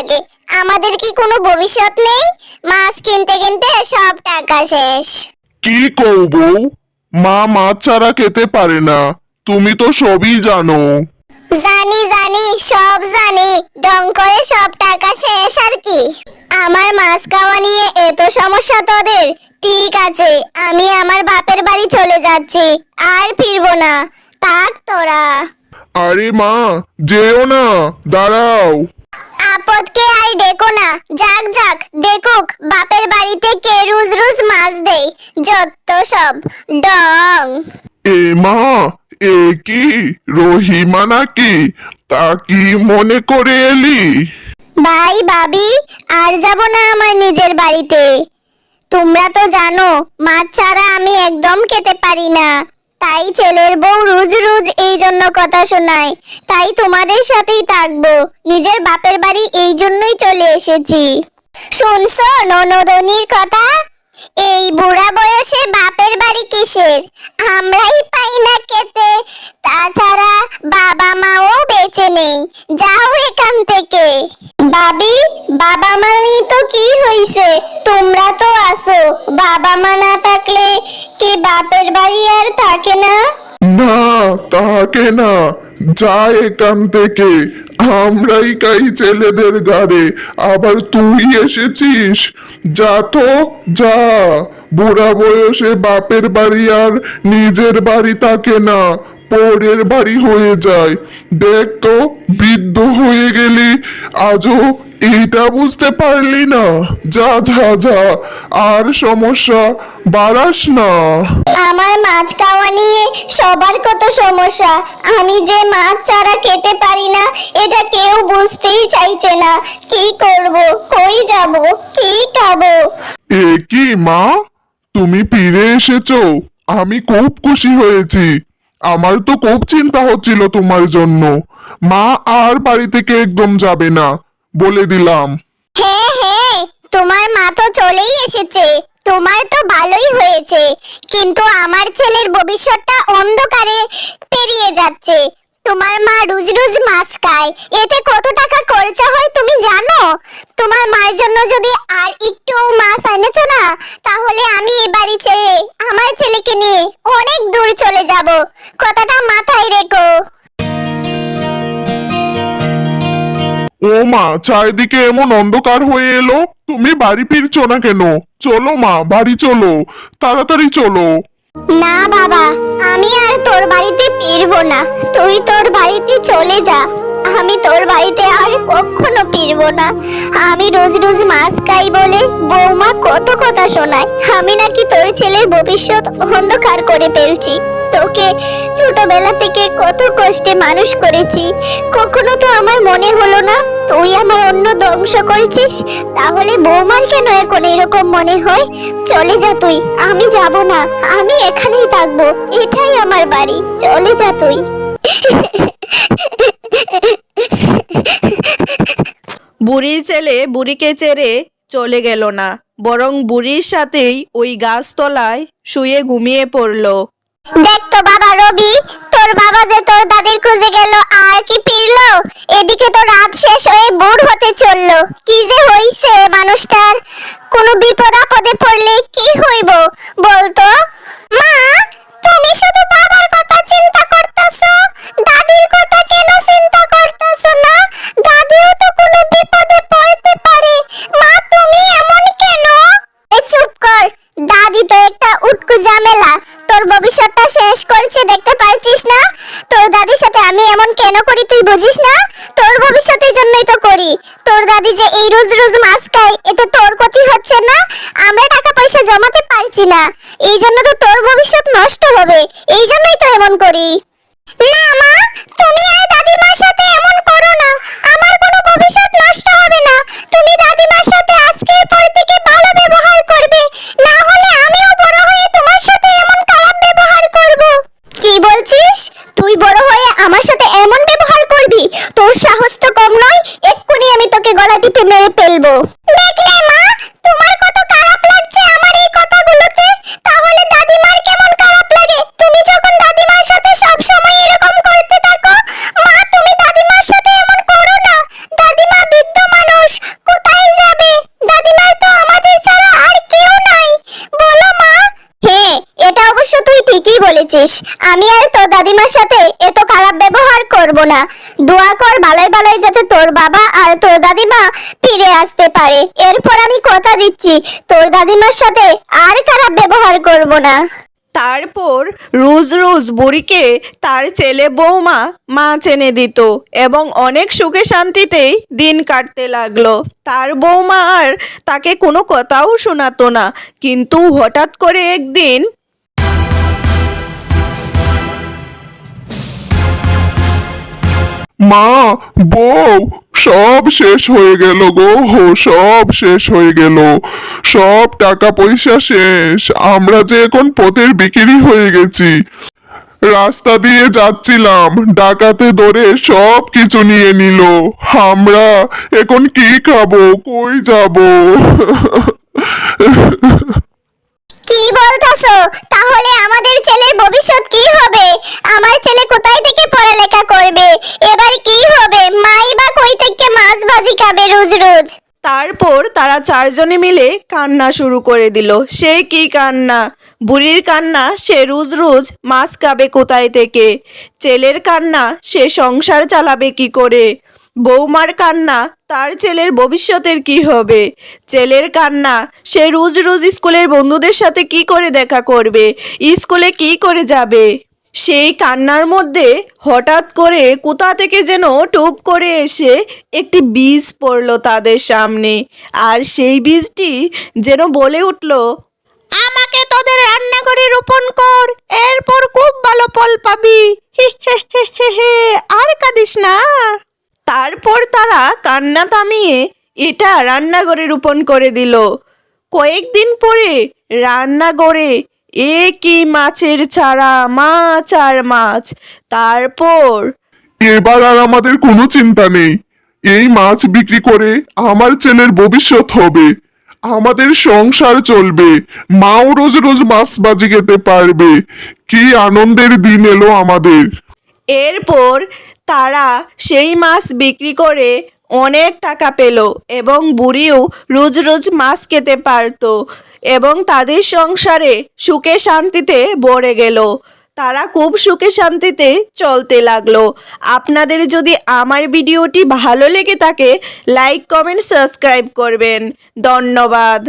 লাগে। আমাদের কি কোনো ভবিষ্যৎ নেই? মাছ কিনতে কিনতে সব টাকা শেষ। কি কব মা মাছ ছাড়া খেতে পারে না। তুমি তো সবই জানো। জানি জানি সব জানি। ডং করে সব টাকা শেষ আর কি। আমার মাছ খাওয়া নিয়ে এত সমস্যা তোদের? ঠিক আছে আমি আমার বাপের বাড়ি চলে যাচ্ছি। আর ফিরবো না। থাক তোরা। আরে মা যেও না। দাঁড়াও। আপদকে আর ডেকো না। যাক যাক দেখুক বাপের বাড়িতে কে রুজ রুজ মাছ দেয়। যত সব। ডং। এ মা এ কি? রহিমা নাকি? তা কি মনে করে এলি? ভাই ভাবি আর যাব না আমার নিজের বাড়িতে। তোমরা তো জানো মাছ ছাড়া আমি একদম খেতে পারি না। তাই ছেলের বউ রোজ রোজ এই জন্য কথা শোনায়। তাই তোমাদের সাথেই থাকব। নিজের বাপের বাড়ি এই জন্যই চলে এসেছি। শুনছো ননদনির কথা? এই বুড়া বয়সে বাপের বাড়ি কিসের? আমরাই পাই না খেতে। তাছাড়া বাবা মাও বেঁচে নেই। যাও এখান থেকে। বাবি বাবা মা তো কি হইছে? তোমরা তো আসো বাবা মা না থাকলে কি বাপের বাড়ি আর থাকে না? না তাকে না। যা এখান থেকে। আমরাই কাই ছেলেদের গাড়ে আবার তুই এসেছিস। যা তো, যা। বুড়া বয়সে বাপের বাড়ি আর নিজের বাড়ি থাকে না। পরের বাড়ি হয়ে যায়। দেখ তো, বৃদ্ধ হয়ে গেলি। আজও এইটা বুঝতে পারলি না। যা যা যা আর সমস্যা বাড়াস না। আমার মাছ খাওয়া নিয়ে সবার কত সমস্যা। আমি যে মাছ ছাড়া খেতে পারি না এটা কেউ বুঝতেই চাইছে না। কি করব? কই যাব? কি খাব? এ কি মা? তুমি ফিরে এসেছ। আমি খুব খুশি হয়েছি। আমার তো খুব চিন্তা হচ্ছিল তোমার জন্য। মা আর বাড়ি থেকে একদম যাবে না। বলে দিলাম। হ্যাঁ হ্যাঁ তোমার মা তো চলেই এসেছে। তোমার তো ভালোই হয়েছে। কিন্তু আমার ছেলের ভবিষ্যৎটা অন্ধকারে পেরিয়ে যাচ্ছে। তোমার মা রোজ রোজ মাছ খায়। এতে কত টাকা খরচা হয় তুমি জানো? তোমার মায়ের জন্য যদি আর একটু মাছ এনেছো না, তাহলে আমি এ বাড়ি ছেড়ে আমার ছেলেকে নিয়ে অনেক দূর চলে যাব। কথাটা মাথায় রেখো। ও মা, চারিদিকে এমন অন্ধকার হয়ে এলো। তুমি বাড়ি ফিরছো না কেন? চলো মা, বাড়ি চলো। তাড়াতাড়ি চলো। না বাবা, আমি আর তোর বাড়িতে ফিরবো না। তুই তোর বাড়িতে চলে যা। আমি তোর বাড়িতে আর কখনো ফিরবো না। আমি রোজ রোজ মাছ খাই বলে বৌমা কত কথা শোনায়। আমি নাকি তোর ছেলের ভবিষ্যৎ অন্ধকার করে ফেলছি। তোকে ছোটবেলা থেকে কত কষ্টে মানুষ করেছি। কখনো তো আমার মনে হলো না, তুই আমার অন্য ধ্বংস করেছিস। তাহলে বৌমার কেন এখন এরকম মনে হয়? চলে যা তুই, আমি যাব না, আমি এখানেই থাকব, এটাই আমার বাড়ি, চলে যা তুই। বুড়ির ছেলে বুড়িকে ছেড়ে চলে গেল না, বরং বুড়ির সাথেই ওই গাছতলায় শুয়ে ঘুমিয়ে পড়ল। দেখ তো বাবা রবি, তোর বাবা যে তোর দাদির খুঁজে গেল, আর কি ফিরলো? এদিকে তো রাত শেষ হয়ে বুড় হতে চলল। কি যে হইছে মানুষটার? কোনো বিপদ আপদে পড়লে কি হইব বলতো? মা! তোর ভবিষ্যৎটা শেষ করছে দেখতে পারছিস না? তোর দাদির সাথে আমি এমন কেন করি তুই বুঝিস না? তোর ভবিষ্যতের জন্যই তো করি। তোর দাদি যে এই রোজ রোজ মাছ খায়, এতে তোর ক্ষতি হচ্ছে না? আমরা টাকা পয়সা জমাতে পারছি না। এই জন্য তো তোর ভবিষ্যৎ নষ্ট হবে। এই জন্যই তো এমন করি। না, মা, তুমি আর দাদিমার সাথে এমন করো না। আমার কোনো ভবিষ্যৎ নষ্ট হবে না। তুমি দাদিমার বলেছিস। আমি আর তোর দাদিমার সাথে এত খারাপ ব্যবহার করব না। দোয়া কর ভালোই ভালোই যাতে তোর বাবা আর তোর দাদিমা ফিরে আসতে পারে। এরপর আমি কথা দিচ্ছি। তোর দাদিমার সাথে আর খারাপ ব্যবহার করব না। তারপর রোজ রোজ বুড়িকে তার ছেলে বৌমা মাছ এনে দিত এবং অনেক সুখে শান্তিতেই দিন কাটতে লাগল। তার বৌমা আর তাকে কোনো কথাও শোনাতো না। কিন্তু হঠাৎ করে একদিন মা, বউ, সব শেষ হয়ে গেল গো সব শেষ হয়ে গেল। সব টাকা পয়সা শেষ, আমরা যে এখন পথের বিক্রি হয়ে গেছি। রাস্তা দিয়ে যাচ্ছিলাম, ডাকাতে ধরে সব কিছু নিয়ে নিল। আমরা এখন কি খাব, কই যাব? কি বলতাছো? তাহলে আমাদের ছেলের ভবিষ্যৎ কি হবে? আমার ছেলে কোথায় করবে এবার কি হবে? মাই বা কই থেকে মাছ ভাজি খাবে রোজ রোজ? তারপর তারা চারজনে মিলে কান্না শুরু করে দিল। সে কি কান্না? বুড়ির কান্না সে রোজ রোজ মাছ খাবে কোথায় থেকে? ছেলের কান্না সে সংসার চালাবে কি করে? বৌমার কান্না তার ছেলের ভবিষ্যতের কি হবে? ছেলের কান্না সে রোজ রোজ স্কুলের বন্ধুদের সাথে কি করে দেখা করবে? স্কুলে কি করে যাবে? সেই কান্নার মধ্যে হঠাৎ করে কোথা থেকে যেন টুপ করে এসে একটি বীজ পড়ল তাদের সামনে। আর সেই বীজটি যেন বলে উঠল, আমাকে তোদের রান্নাঘরে রোপণ কর, এরপর খুব ভালো ফল পাবি। আর কাঁদিস না। তারপর তারা কান্না থামিয়ে এটা রান্নাঘরে রোপণ করে দিল। কয়েকদিন পরে রান্নাঘরে এ কি মাছের ছাড়া মাছ আর মাছ তারপর? এবার আর আমাদের কোনো চিন্তা নেই। এই মাছ বিক্রি করে আমার ছেলের ভবিষ্যৎ হবে। আমাদের সংসার চলবে। মাও রোজ রোজ মাছ বাজি খেতে পারবে। কি আনন্দের দিন এলো আমাদের। এরপর তারা সেই মাছ বিক্রি করে অনেক টাকা পেল এবং বুড়িও রোজ রোজ মাছ খেতে পারত। এবং তাদের সংসারে সুখে শান্তিতে ভরে গেল। তারা খুব সুখে শান্তিতে চলতে লাগল। আপনাদের যদি আমার ভিডিওটি ভালো লেগে থাকে লাইক কমেন্ট সাবস্ক্রাইব করবেন। ধন্যবাদ।